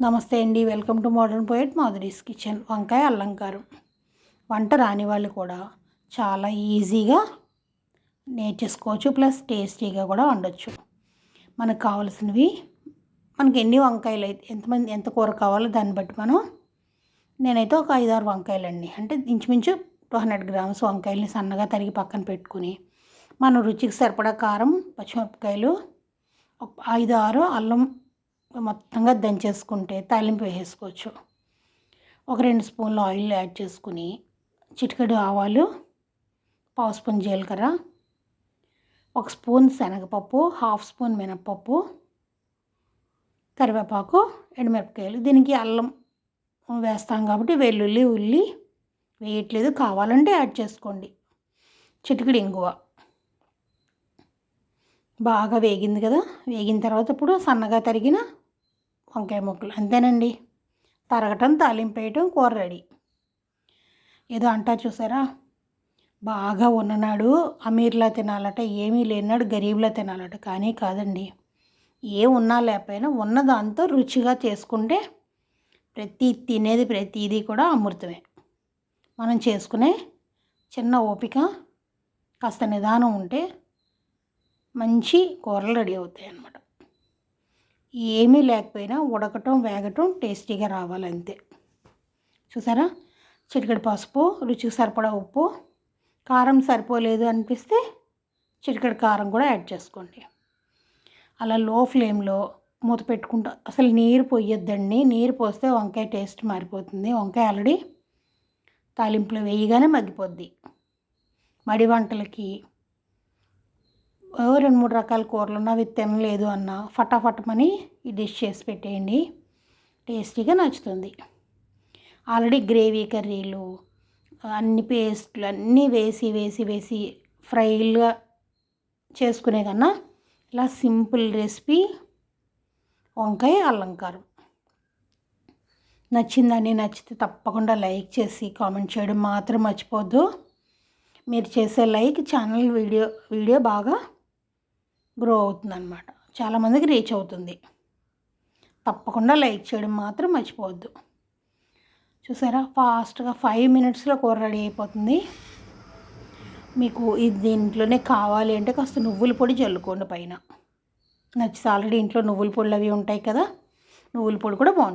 నమస్తే అండి welcome to modern poet Madhuri's kitchen. వంకాయ అల్లంకారం. వంట రాని వాళ్ళు కూడా చాలా ఈజీగా నేర్చేసుకోవచ్చు ప్లస్ టేస్టీగా కూడా వండొచ్చు. మనకు కావాల్సినవి మనకి ఎన్ని వంకాయలు అయితే ఎంతమంది ఎంత కూర కావాలో దాన్ని బట్టి మనం నేనైతే ఒక ఐదారు వంకాయలు అండి అంటే ఇంచుమించు టూ హండ్రెడ్ గ్రామ్స్ వంకాయలని సన్నగా తరిగి పక్కన పెట్టుకుని మనం రుచికి సరిపడా కారం పచ్చిమిరపకాయలు ఐదు ఆరు అల్లం మొత్తంగా దంచేసుకుంటే తాలింపు వేసుకోవచ్చు ఒక రెండు స్పూన్లు ఆయిల్ యాడ్ చేసుకుని చిటికెడు ఆవాలు పావు స్పూన్ జీలకర్ర ఒక స్పూన్ శనగపప్పు హాఫ్ స్పూన్ మినప్పప్పు కరివేపాకు ఎండుమిరపకాయలు. దీనికి అల్లం వేస్తాం కాబట్టి వెల్లుల్లి ఉల్లి వేయట్లేదు. కావాలంటే యాడ్ చేసుకోండి. చిటికెడు ఇంగువ. బాగా వేగింది కదా. వేగిన తర్వాత ఇప్పుడు సన్నగా తరిగిన వంకాయ ముక్కలు అంతేనండి. తరగటం తాలింపు వేయటం కూర రెడీ. ఏదో అంటారు చూసారా? బాగా ఉన్ననాడు అమీర్లా తినాలట ఏమీ లేనాడు గరీబ్లా తినాలట. కానీ కాదండి. ఏ ఉన్నా లేకపోయినా ఉన్న దాంతో రుచిగా చేసుకుంటే ప్రతి తినేది ప్రతిదీ కూడా అమృతమే. మనం చేసుకునే చిన్న ఓపిక కాస్త నిదానం ఉంటే మంచి కూరలు రెడీ అవుతాయి అన్నమాట ఏమీ లేకపోయినా ఉడకటం వేగటం టేస్టీగా రావాలంతే. చూసారా? చిటికెడు పసుపు రుచికి సరిపడా ఉప్పు. కారం సరిపోలేదు అనిపిస్తే చిటికెడు కారం కూడా యాడ్ చేసుకోండి. అలా లో ఫ్లేమ్లో మూత పెట్టుకుంటా. అసలు నీరు పోయొద్దండి. నీరు పోస్తే వంకాయ టేస్ట్ మారిపోతుంది. వంకాయ ఆల్రెడీ తాలింపులో వేయగానే మగ్గిపోద్ది. మడి వంటలకి రెండు మూడు రకాల కూరలు ఉన్నా అవి తినలేదు అన్న ఫటాఫటమని ఈ డిష్ చేసి పెట్టేయండి. టేస్టీగా నచ్చుతుంది. ఆల్రెడీ గ్రేవీ కర్రీలు అన్ని పేస్ట్లు అన్నీ వేసి వేసి వేసి ఫ్రైలుగా చేసుకునే కన్నా ఇలా సింపుల్ రెసిపీ వంకాయ అలంకారం నచ్చిందని నచ్చితే తప్పకుండా లైక్ చేసి కామెంట్ చేయడం మాత్రం మర్చిపోద్దు. మీరు చేసే లైక్ ఛానల్ వీడియో వీడియో బాగా గ్రో అవుతుంది అనమాట చాలామందికి రీచ్ అవుతుంది. తప్పకుండా లైక్ చేయడం మాత్రం మర్చిపోవద్దు. చూసారా? ఫాస్ట్గా ఫైవ్ మినిట్స్లో కూర రెడీ అయిపోతుంది. మీకు ఇది దీంట్లోనే కావాలి అంటే కాస్త నువ్వుల పొడి చల్లుకోండి పైన. నచ్చితే ఆల్రెడీ ఇంట్లో నువ్వుల పొడులు అవి ఉంటాయి కదా? నువ్వుల పొడి కూడా బాగుంటుంది.